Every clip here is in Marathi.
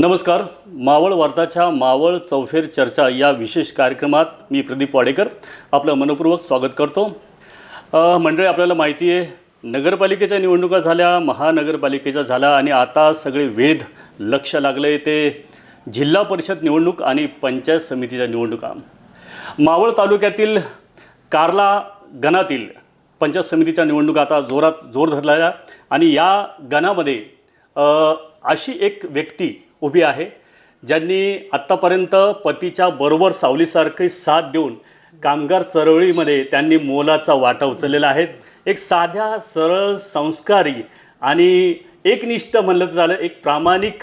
नमस्कार. मावळ वार्ताच्या मावळ चौफेर चर्चा या विशेष कार्यक्रमात मी प्रदीप वाडेकर आपलं मनपूर्वक स्वागत करतो. मंडळी आपल्याला माहिती आहे नगरपालिकेच्या निवडणुका झाल्या महानगरपालिकेच्या झाल्या आणि आता सगळे वेध लक्ष लागले ते जिल्हा परिषद निवडणूक आणि पंचायत समितीच्या निवडणुका. मावळ तालुक्यातील कार्ला गणातील पंचायत समितीच्या निवडणुका आता जोरात जोर धरलेल्या आणि या गणामध्ये अशी एक व्यक्ती उभी आहे ज्यांनी आत्तापर्यंत पतीच्या बरोबर सावलीसारखी साथ देऊन कामगार चळवळीमध्ये त्यांनी मोलाचा वाटा उचललेला आहे. एक साध्या सरळ संस्कारी आणि एकनिष्ठ म्हणलं तर झालं एक प्रामाणिक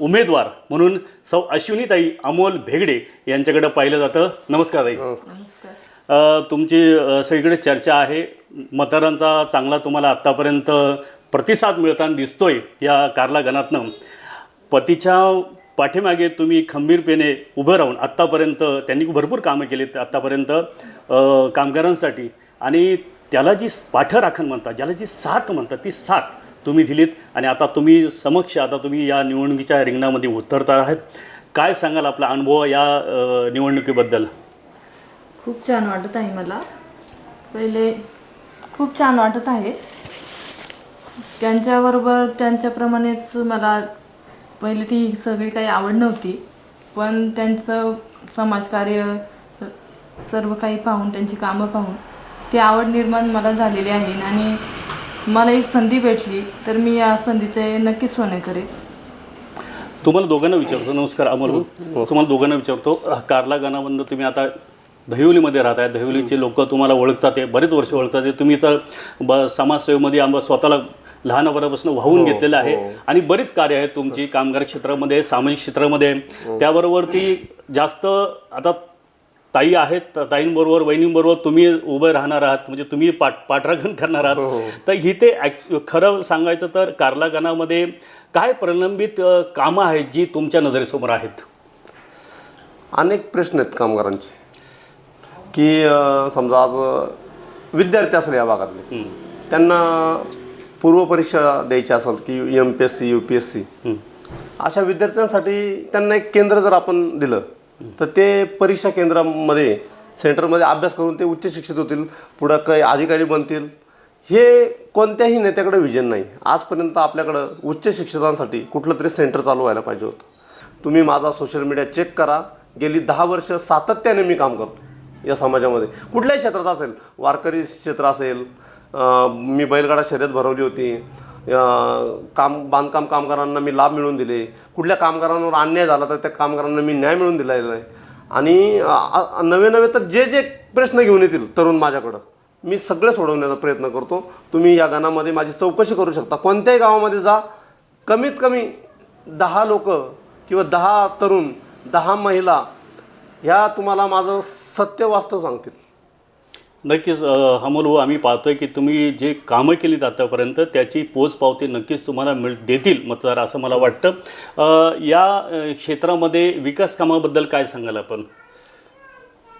उमेदवार म्हणून सौ अश्विनीताई अमोल भेगडे यांच्याकडं पाहिलं जातं. नमस्कार ताई. अ, तुमची सगळीकडे चर्चा आहे. मतदारांचा चांगला तुम्हाला आत्तापर्यंत प्रतिसाद मिळताना दिसतोय या कारला गणातनं पतीच्या पाठीमागे तुम्ही खंबीरपणे उभं राहून आत्तापर्यंत त्यांनी भरपूर कामं केलीत आत्तापर्यंत कामगारांसाठी. आणि त्याला जी पाठराखण म्हणतात ज्याला जी साथ म्हणतात ती साथ तुम्ही दिलीत. आणि आता तुम्ही समक्ष आता तुम्ही या निवडणुकीच्या रिंगणामध्ये उतरता आहात. काय सांगाल आपला अनुभव या निवडणुकीबद्दल? खूप छान वाटत आहे मला. पहिले खूप छान वाटत आहे. त्यांच्याबरोबर त्यांच्याप्रमाणेच मला पहिले ती सगळी काही आवड नव्हती. पण त्यांचं समाजकार्य सर्व काही पाहून त्यांची कामं पाहून ती आवड निर्माण मला झालेली आहे. आणि मला एक संधी भेटली तर मी या संधीचे नक्कीच सोने करेन. तुम्हाला दोघांना विचारतो. नमस्कार अमोल तुम्हाला दोघांना विचारतो कारला गाणाबंद तुम्ही आता दहिवलीमध्ये राहताय. दहिवलीचे लोक तुम्हाला ओळखतात ते बरेच वर्ष ओळखतात. ते तुम्ही तर ब समाजसेवेमध्ये आंबा स्वतःला लहानपणापासून वाहून घेतलेलं आहे. आणि बरीच कार्य आहेत तुमची कामगार क्षेत्रामध्ये सामाजिक क्षेत्रामध्ये. त्याबरोबर ती जास्त आता ताई आहेत ताईंबरोबर वहिनींबरोबर तुम्ही उभे राहणार आहात म्हणजे तुम्ही पाठ पाठराखण करणार आहात. तर इथे खरं सांगायचं तर कारला गाणामध्ये काय प्रलंबित कामं आहेत जी तुमच्या नजरेसमोर आहेत? अनेक प्रश्न आहेत कामगारांचे. की समजा आज विद्यार्थी असले या भागातले. त्यांना पूर्वपरीक्षा द्यायची असेल की M P S C U P S C अशा विद्यार्थ्यांसाठी त्यांना एक केंद्र जर आपण दिलं तर ते परीक्षा केंद्रामध्ये सेंटरमध्ये अभ्यास करून ते उच्च शिक्षित होतील पुढं काही अधिकारी बनतील. हे कोणत्याही नेत्याकडे विजन नाही. आजपर्यंत आपल्याकडं उच्च शिक्षितांसाठी कुठलं तरी सेंटर चालू व्हायला पाहिजे होतं. तुम्ही माझा सोशल मीडिया चेक करा. गेली दहा वर्ष सातत्याने मी काम करतो या समाजामध्ये. कुठल्याही क्षेत्रात असेल वारकरी क्षेत्र असेल मी बैलगाडा शर्यत भरवली होती. काम बांधकाम कामगारांना मी लाभ मिळवून दिले. कुठल्या कामगारांवर अन्याय झाला तर त्या कामगारांना मी न्याय मिळवून दिलेला आहे. आणि नवे नवे तर जे जे प्रश्न घेऊन येतील तरुण माझ्याकडं मी सगळे सोडवण्याचा प्रयत्न करतो. तुम्ही या गाण्यामध्ये माझी चौकशी करू शकता. कोणत्याही गावामध्ये जा. कमीत कमी दहा लोक किंवा दहा तरुण दहा महिला ह्या तुम्हाला माझं सत्य वास्तव सांगतील. नक्कीच अ, अमोल भाऊ आम्ही पाहतोय की तुम्ही जे कामं केलीत आतापर्यंत त्याची पोचपावती नक्कीच तुम्हाला मिळ देतील मतदार असं मला वाटतं. या क्षेत्रामध्ये विकास कामाबद्दल काय सांगाल आपण?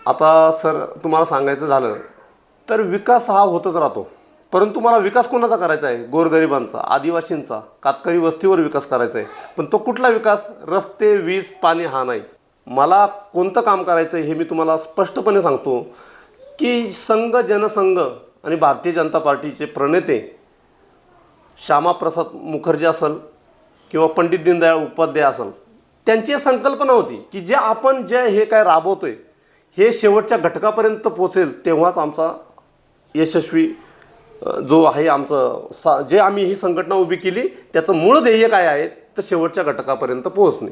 आता सर तुम्हाला सांगायचं झालं तर विकास हा होतच राहतो. परंतु मला विकास कोणाचा करायचा आहे? गोरगरिबांचा आदिवासींचा कातकरी वस्तीवर विकास करायचा आहे. पण तो कुठला विकास? रस्ते वीज पाणी हा नाही. मला कोणतं काम करायचं आहे हे मी तुम्हाला स्पष्टपणे सांगतो. की संघ जनसंघ आणि भारतीय जनता पार्टीचे प्रणेते श्यामाप्रसाद मुखर्जी असेल किंवा पंडित दीनदयाळ उपाध्याय असेल त्यांची एक संकल्पना होती की जे आपण जे हे काय राबवतोय हे शेवटच्या घटकापर्यंत पोचेल तेव्हाच आमचा यशस्वी जो आहे आमचं सा जे आम्ही ही संघटना उभी केली त्याचं मूळ ध्येय काय आहे तर शेवटच्या घटकापर्यंत पोहोचणे.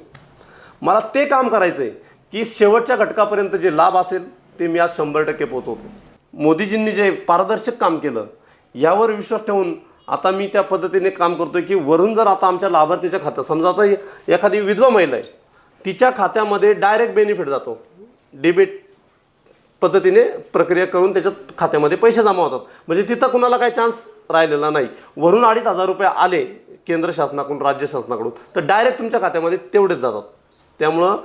मला ते काम करायचं आहे की शेवटच्या घटकापर्यंत जे लाभ असेल ते मी आज शंभर टक्के पोचवतो मोदीजींनी जे पारदर्शक काम केलं यावर विश्वास ठेवून आता मी त्या पद्धतीने काम करतो की वरून जर आता आमच्या लाभार्थीच्या खात्यात समजा आता एखादी विधवा महिला आहे तिच्या खात्यामध्ये डायरेक्ट बेनिफिट जातो. डेबिट पद्धतीने प्रक्रिया करून त्याच्यात खात्यामध्ये पैसे जमा होतात. म्हणजे तिथं कुणाला काही चान्स राहिलेला नाही. वरून अडीच हजार रुपये आले केंद्र शासनाकडून राज्य शासनाकडून तर डायरेक्ट तुमच्या खात्यामध्ये तेवढेच जातात. त्यामुळं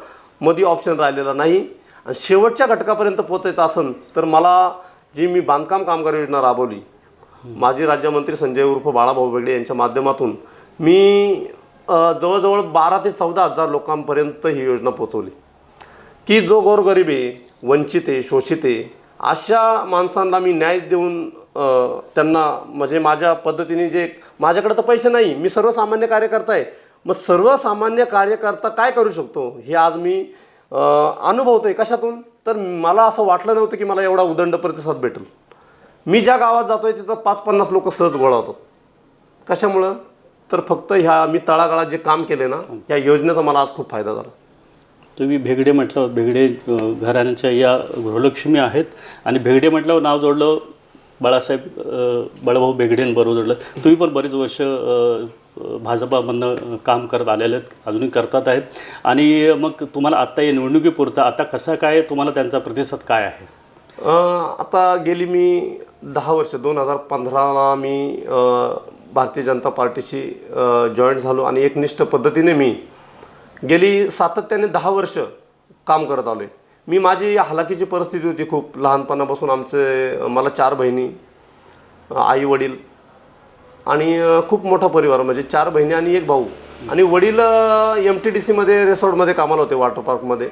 मध्ये ऑप्शन राहिलेला नाही. आणि शेवटच्या घटकापर्यंत पोचायचं असेल तर मला जी मी बांधकाम कामगार योजना राबवली माजी राज्यमंत्री संजय उर्फ बाळाभाऊ बेगडे यांच्या माध्यमातून मी जवळजवळ बारा ते चौदा हजार लोकांपर्यंत ही योजना पोचवली की जो गोरगरीब आहे वंचित आहे शोषित आहे अशा माणसांना मी न्याय देऊन त्यांना म्हणजे माझ्या पद्धतीने जे माझ्याकडे तर पैसे नाही मी सर्वसामान्य कार्यकर्ता आहे. मग सर्वसामान्य कार्यकर्ता काय करू शकतो? हे आज मी अ, अनुभवतोय कशातून? तर मला असं वाटलं नव्हतं की मला एवढा उदंड प्रतिसाद भेटेल. मी ज्या गावात जातोय तिथं पाच पन्नास लोक सहज गोळा होतात. कशामुळं? तर फक्त ह्या मी तळागाळात जे काम केले ना या योजनेचा मला आज खूप फायदा झाला. तुम्ही भेगडे म्हटलं भेगडे अ, घराण्याच्या या गृहलक्ष्मी आहेत आणि भेगडे म्हटल्यावर नाव जोडलं बाळासाहेब बाळाभाऊ भेगडेंबरोबर जोडलं. तुम्ही पण बरीच वर्ष भाजपामधनं काम करत आलेले आहेत अजूनही करतात आहेत. आणि मग तुम्हाला आत्ता या निवडणुकीपुरता आता कसा काय तुम्हाला त्यांचा प्रतिसाद काय आहे? आता गेली मी दहा वर्ष दोन हजार पंधराला मी भारतीय जनता पार्टीशी जॉईन झालो आणि एकनिष्ठ पद्धतीने मी गेली सातत्याने दहा वर्ष काम करत आलो आहे मी माझी हलाखीची परिस्थिती होती खूप. लहानपणापासून आमचे मला चार बहिणी आई वडील आणि खूप मोठा परिवार म्हणजे चार बहिणी आणि एक भाऊ. आणि वडील एम टी डी सीमध्ये रिसॉर्टमध्ये कामाला होते वॉटर पार्कमध्ये.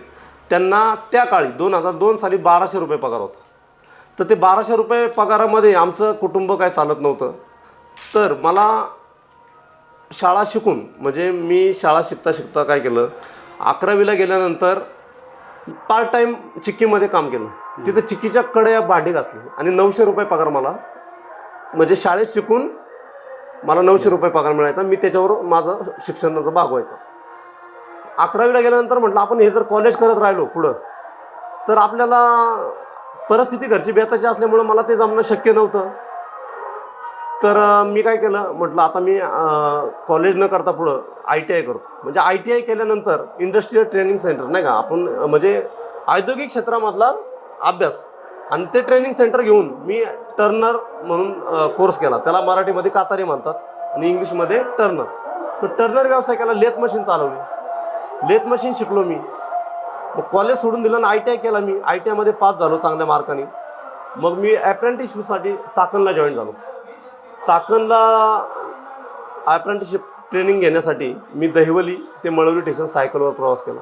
त्यांना त्या काळी दोन हजार दोन साली बाराशे रुपये पगार होता. तर ते बाराशे रुपये पगारामध्ये आमचं कुटुंब काय चालत नव्हतं. तर मला शाळा शिकून म्हणजे मी शाळा शिकता शिकता काय केलं अकरावीला गेल्यानंतर पार्ट टाईम चिक्कीमध्ये काम केलं. तिथं चिक्कीच्या कड्या भांडी घासली आणि नऊशे रुपये पगार मला म्हणजे शाळेत शिकून मला नऊशे रुपये पगार मिळायचा मी त्याच्यावर माझं शिक्षणाचं भागवायचं अकरावीला गेल्यानंतर म्हटलं आपण हे जर कॉलेज करत राहिलो पुढं तर आपल्याला परिस्थिती घरची बेताची असल्यामुळं मला ते जमणं शक्य नव्हतं. तर मी काय केलं म्हटलं आता मी कॉलेज न करता पुढं आय टी आय करतो. म्हणजे आय टी आय केल्यानंतर इंडस्ट्रीयल ट्रेनिंग सेंटर नाही का आपण म्हणजे औद्योगिक क्षेत्रामधला अभ्यास आणि ते ट्रेनिंग सेंटर घेऊन मी टर्नर म्हणून कोर्स केला. त्याला मराठीमध्ये कातारी म्हणतात आणि इंग्लिशमध्ये टर्नर. तर टर्नर व्यावसायिकाला लेथ मशीन चालवली. लेथ मशीन शिकलो मी. मग कॉलेज सोडून दिलं आणि आय टी आय केला मी. आय टी आयमध्ये पास झालो चांगल्या मार्काने. मग मी अप्रेंटिसशिपसाठी चाकणला जॉईन झालो. चाकणला अप्रेंटिसशिप ट्रेनिंग घेण्यासाठी मी दहिवली ते मळवली स्टेशन सायकलवर प्रवास केला.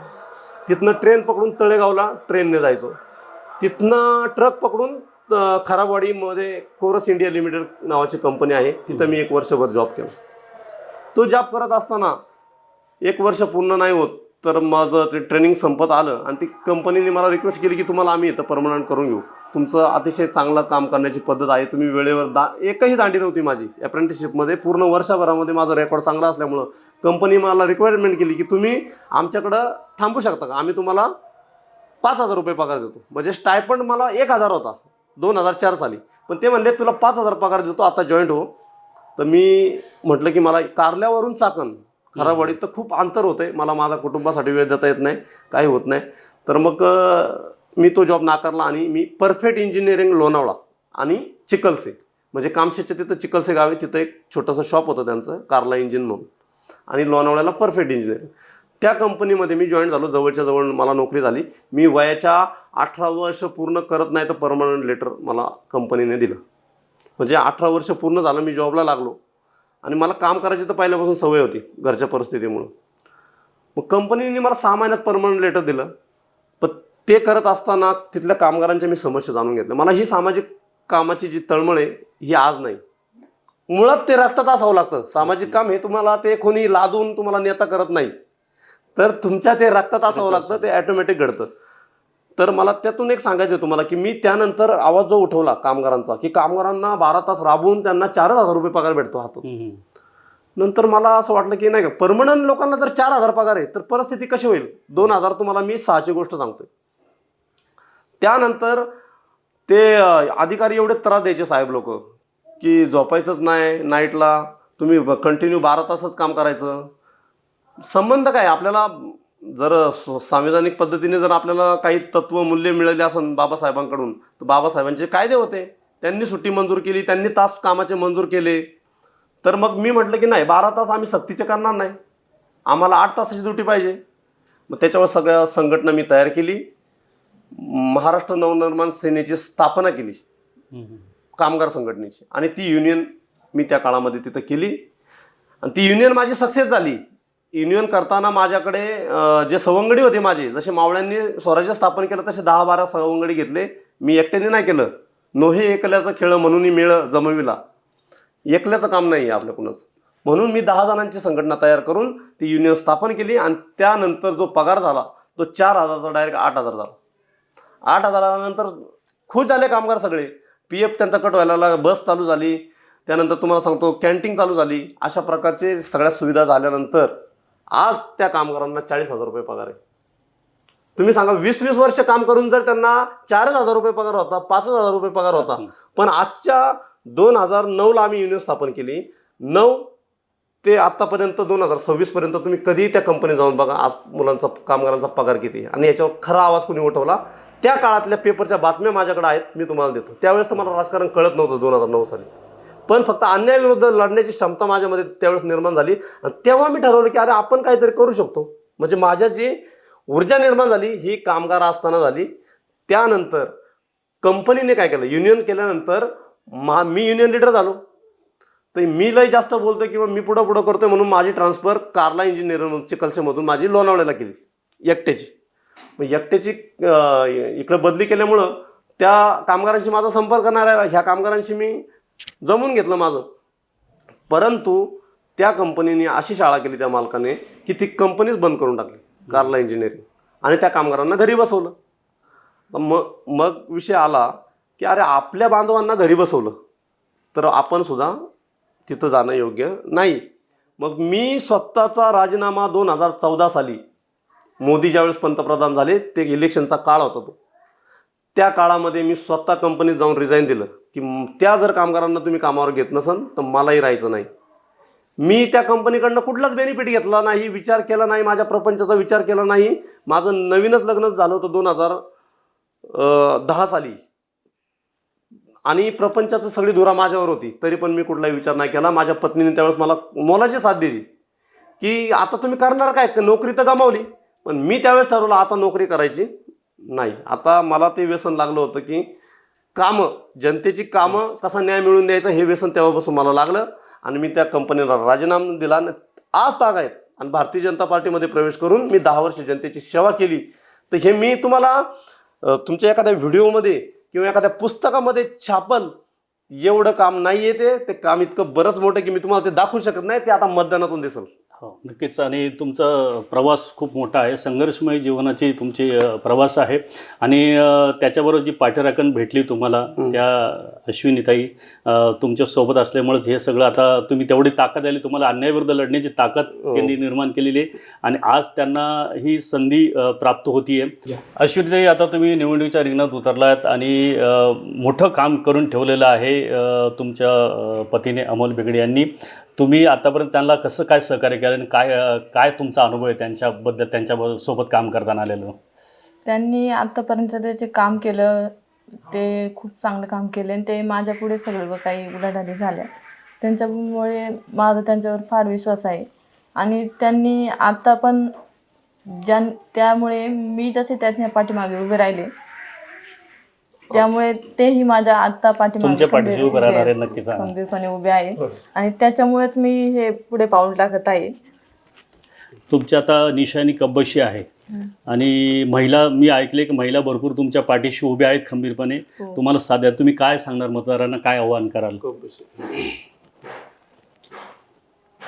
तिथनं ट्रेन पकडून तळेगावला ट्रेनने जायचो. तिथनं ट्रक पकडून खराबवाडीमध्ये कोरस इंडिया लिमिटेड नावाची कंपनी आहे. तिथं मी एक वर्षभर जॉब केला. तो जॉब करत असताना एक वर्ष पूर्ण नाही होत तर माझं ते ट्रेनिंग संपत आलं आणि ती कंपनीने मला रिक्वेस्ट केली की तुम्हाला आम्ही इथं परमनंट करून घेऊ. तुमचं अतिशय चांगलं काम करण्याची पद्धत आहे. तुम्ही वेळेवर दा एकही दांडी नव्हती माझी अप्रेंटिसशिपमध्ये पूर्ण वर्षभरामध्ये माझं रेकॉर्ड चांगला असल्यामुळं कंपनी मला रिक्वायरमेंट केली की तुम्ही आमच्याकडं थांबू शकता का? आम्ही तुम्हाला पाच हजार रुपये पगार देतो. म्हणजे स्टायपंड मला एक हजार होता. दोन हजार चार साली. पण ते म्हणले तुला पाच हजार पगार देतो आता जॉईंट हो. तर मी म्हटलं की मला कारल्यावरून चाकण. खराबवाडीत तर खूप अंतर होतं आहे मला माझ्या कुटुंबासाठी वेळ देता येत नाही काही होत नाही. तर मग मी तो जॉब नाकारला आणि मी परफेक्ट इंजिनिअरिंग लोणावळा आणि चिकलसे. म्हणजे कामशेच्या तिथं चिकलसे आहे. तिथं एक छोटंसं शॉप होतं त्यांचं कारला इंजिन म्हणून. आणि लोणावळ्याला परफेक्ट इंजिनिअरिंग त्या कंपनीमध्ये मी जॉईन झालो. जवळच्या जवळ मला नोकरी झाली. मी वयाच्या अठरा वर्ष पूर्ण करत नाही तर परमनंट लेटर मला कंपनीने दिलं. म्हणजे अठरा वर्ष पूर्ण झालं मी जॉबला लागलो. आणि मला काम करायची तर पहिल्यापासून सवय होती घरच्या परिस्थितीमुळं. मग कंपनीने मला सहा महिन्यात परमनंट लेटर दिलं. पण ते करत असताना तिथल्या कामगारांच्या मी समस्या जाणून घेतल्या. मला ही सामाजिक कामाची जी तळमळ आहे ही आज नाही. मुळात ते रक्तात असावं लागतं. सामाजिक काम हे तुम्हाला ते कोणी लादून तुम्हाला नेता करत नाही. तर तुमच्या ते रक्तात असावं लागतं ते ॲटोमॅटिक घडतं. तर मला त्यातून एक सांगायचं आहे तुम्हाला की मी त्यानंतर आवाज जो उठवला कामगारांचा की कामगारांना बारा तास राबवून त्यांना चारच हजार रुपये पगार भेटतो हातून. नंतर मला असं वाटलं की नाही का परमनंट लोकांना जर चार हजार पगार आहे तर परिस्थिती कशी होईल? दोन हजार तुम्हाला मी सहाची गोष्ट सांगतोय. त्यानंतर ते अधिकारी एवढे त्रास द्यायचे साहेब लोक की झोपायचंच नाही नाईटला तुम्ही कंटिन्यू बारा तासच काम करायचं. संबंध काय? आपल्याला जर स- संविधानिक पद्धतीने जर आपल्याला काही तत्व मूल्य मिळाले असेल बाबासाहेबांकडून तर बाबासाहेबांचे कायदे होते. त्यांनी सुट्टी मंजूर केली त्यांनी तास कामाचे मंजूर केले. तर मग मी म्हटलं की नाही बारा तास आम्ही सक्तीचे करणार नाही. आम्हाला आठ तासाची ड्युटी पाहिजे. मग त्याच्यावर सगळ्या संघटना मी तयार केली. महाराष्ट्र नवनिर्माण सेनेची स्थापना केली. कामगार संघटनेची. आणि ती युनियन मी त्या काळामध्ये तिथं केली. आणि ती युनियन माझी सक्सेस झाली. युनियन करताना माझ्याकडे जे सवंगडी होते माझे जसे मावळ्यांनी स्वराज्य स्थापन केलं तसे दहा बारा सवंगडी घेतले. मी एकट्याने नाही केलं. नोहे एकल्याचं खेळ म्हणून मेळ जमविला. एकल्याचं काम नाही आहे आपल्याकडूनच म्हणून मी दहा जणांची संघटना तयार करून ती युनियन स्थापन केली आणि त्यानंतर जो पगार झाला तो चार हजारचा डायरेक्ट आठ हजार झाला. आठ हजारानंतर खुश झाले कामगार सगळे. पी एफ त्यांचा कट व्हायला लागला बस चालू झाली. त्यानंतर तुम्हाला सांगतो कॅन्टीन चालू झाली. अशा प्रकारचे सगळ्या सुविधा झाल्यानंतर आज त्या कामगारांना चाळीस हजार रुपये पगार आहे. तुम्ही सांगा वीस वीस वर्ष काम करून जर त्यांना चारच हजार रुपये पगार होता पाचच हजार रुपये पगार होता पण आजच्या दोन हजार नऊला आम्ही युनियन स्थापन केली. नऊ ते आत्तापर्यंत दोन हजार सव्वीसपर्यंत तुम्ही कधीही त्या कंपनीत जाऊन बघा आज मुलांचा कामगारांचा पगार किती आणि याच्यावर खरा आवाज कोणी उठवला? त्या काळातल्या पेपरच्या बातम्या माझ्याकडे आहेत मी तुम्हाला देतो. त्यावेळेस तर मला राजकारण कळत नव्हतं दोन हजार नऊ साली. पण फक्त अन्यायाविरुद्ध लढण्याची क्षमता माझ्यामध्ये त्यावेळेस निर्माण झाली. आणि तेव्हा मी ठरवलं की अरे आपण काहीतरी करू शकतो. म्हणजे माझ्या जी ऊर्जा निर्माण झाली ही कामगार असताना झाली. त्यानंतर कंपनीने काय केलं? युनियन केल्यानंतर मा मी युनियन लिडर झालो. तर मी लय जास्त बोलतोय किंवा मी पुढं पुढं करतोय म्हणून माझी ट्रान्सफर कार्ला इंजिनिअरिंग चिकलसेमधून माझी लोणावळ्याला केली. एकट्याची. मग एकट्याची इकडं बदली केल्यामुळं त्या कामगारांशी माझा संपर्क नाही राहिला ह्या कामगारांशी मी जमून घेतलं माझं. परंतु त्या कंपनीने अशी शाळा केली त्या मालकाने की ती कंपनीच बंद करून टाकली कारला इंजिनिअरिंग आणि त्या कामगारांना घरी बसवलं. मग मग विषय आला की अरे आपल्या बांधवांना घरी बसवलं. तर आपण सुद्धा तिथं जाणं योग्य नाही. मग मी स्वतःचा राजीनामा दोन हजार चौदा साली मोदी ज्यावेळेस पंतप्रधान झाले ते इलेक्शनचा काळ होता तो. त्या काळामध्ये मी स्वतः कंपनीत जाऊन रिझाईन दिलं. की त्या जर कामगारांना तुम्ही कामावर घेत नसन तर मलाही राहायचं नाही. मी त्या कंपनीकडनं कुठलाच बेनिफिट घेतला नाही विचार केला नाही माझ्या प्रपंचाचा विचार केला नाही. माझं नवीनच लग्न झालं होतं दोन हजार दहा साली. आणि प्रपंचाचं सगळी धुरा माझ्यावर होती. तरी पण मी कुठलाही विचार नाही केला. माझ्या पत्नीने त्यावेळेस मला मोलाची साथ दिली. की आता तुम्ही करणार काय? नोकरी तर गमावली. पण मी त्यावेळेस ठरवलं आता नोकरी करायची. नाही. आता मला ते व्यसन लागलं होतं की कामं जनतेची कामं कसा न्याय मिळवून द्यायचा हे व्यसन तेव्हापासून मला लागलं आणि मी त्या कंपनीला राजीनामा दिला. आणि आज ताग आहेत. आणि भारतीय जनता पार्टीमध्ये प्रवेश करून मी दहा वर्ष जनतेची सेवा केली. तर हे मी तुम्हाला तुमच्या एखाद्या व्हिडिओमध्ये किंवा एखाद्या पुस्तकामध्ये छापल. एवढं काम नाही आहे ते. ते काम इतकं बरंच मोठं की मी तुम्हाला ते दाखवू शकत नाही. ते आता मतदानातून दिसेल. हो नक्कीच. आणि तुमचा प्रवास खूप मोठा आहे. संघर्षमय जीवनाची तुमची प्रवास आहे. आणि त्याच्याबरोबर जी पाठराखण भेटली तुम्हाला त्या अश्विनीताई तुमच्यासोबत असल्यामुळे हे सगळं आता तुम्ही तेवढी ताकद आली. तुम्हाला अन्यायाविरुद्ध लढण्याची ताकद त्यांनी निर्माण केलेली आहे. आणि आज त्यांना ही संधी प्राप्त होतीये. अश्विनीताई आता तुम्ही निवडणुकीच्या रिंगणात उतरलात आणि मोठं काम करून ठेवलेलं आहे तुमच्या पतीने अमोल बेगडे यांनी. तुम्ही आतापर्यंत त्यांना कसं काय सहकार्य केलं आणि काय काय तुमचा अनुभव आहे त्यांच्याबद्दल त्यांच्यासोबत काम करताना आलेलं? त्यांनी आत्तापर्यंत त्याचे काम केलं ते खूप चांगलं काम केले आणि ते माझ्या पुढे सगळं काही उलाढाली झाल्या. त्यांच्यामुळे माझा त्यांच्यावर फार विश्वास आहे. आणि त्यांनी आत्ता पण ज्या त्यामुळे मी जसे त्यांच्या पाठीमागे उभे राहिले त्यामुळे तेही माझ्या आत्ता पाठीमागे तुमच्या पाठीशी खंबीर उभे उभे राहणार आहे आहेत. नक्कीच हा. खंबीरपणे उभे आहे. आणि त्याच्यामुळेच मी हे पुढे पाऊल टाकत आहे. तुमची आता निशाणी कब्बशी आहे. आणि महिला मी ऐकले की महिला भरपूर तुमच्या पाठीशी उभ्या आहेत खंबीरपणे. तुम्हाला साध्या तुम्ही काय सांगणार मतदारांना? काय आव्हान कराल?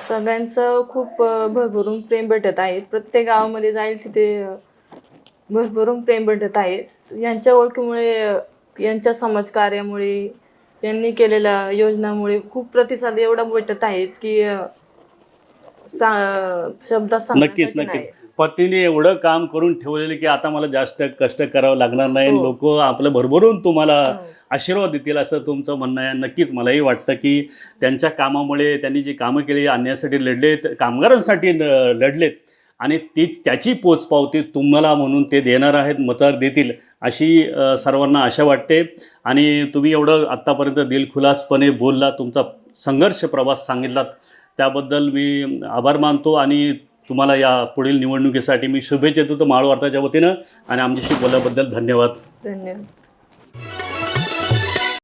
सगळ्यांचं खूप अ, भरभरून प्रेम भेटत आहे. प्रत्येक गावामध्ये जाईल तिथे अ, भरभरून प्रेम भेटत आहे. यांच्या ओळखीमुळे अ, यांच्या समाजकार्यामुळे यांनी केलेल्या योजनामुळे खूप प्रतिसाद एवढा भेटत आहेत की शब्दात नक्कीच नक्कीच. पत्नीने एवढं काम करून ठेवलेलं की आता मला जास्त कष्ट करावं लागणार नाही. हो. लोक आपलं भरभरून तुम्हाला आशीर्वाद देतील असं तुमचं म्हणणं आहे. नक्कीच मलाही वाटतं की त्यांच्या कामामुळे त्यांनी जी कामं केली अन्यायासाठी लढलेत कामगारांसाठी लढलेत. आणि ती त्याची पोचपावती तुम्हाला म्हणून ते देणार आहेत मतदार देतील अशी सर्वांना आशा वाटते. आणि तुम्ही एवढं आत्तापर्यंत दिलखुलासपणे बोलला तुमचा संघर्ष प्रवास सांगितलात त्याबद्दल मी आभार मानतो आणि तुम्हाला या पुढील निवडणुकीसाठी मी शुभेच्छा देतो माळ वार्ताच्या वतीनं. आणि आमच्याशी बोलल्याबद्दल धन्यवाद. धन्यवाद.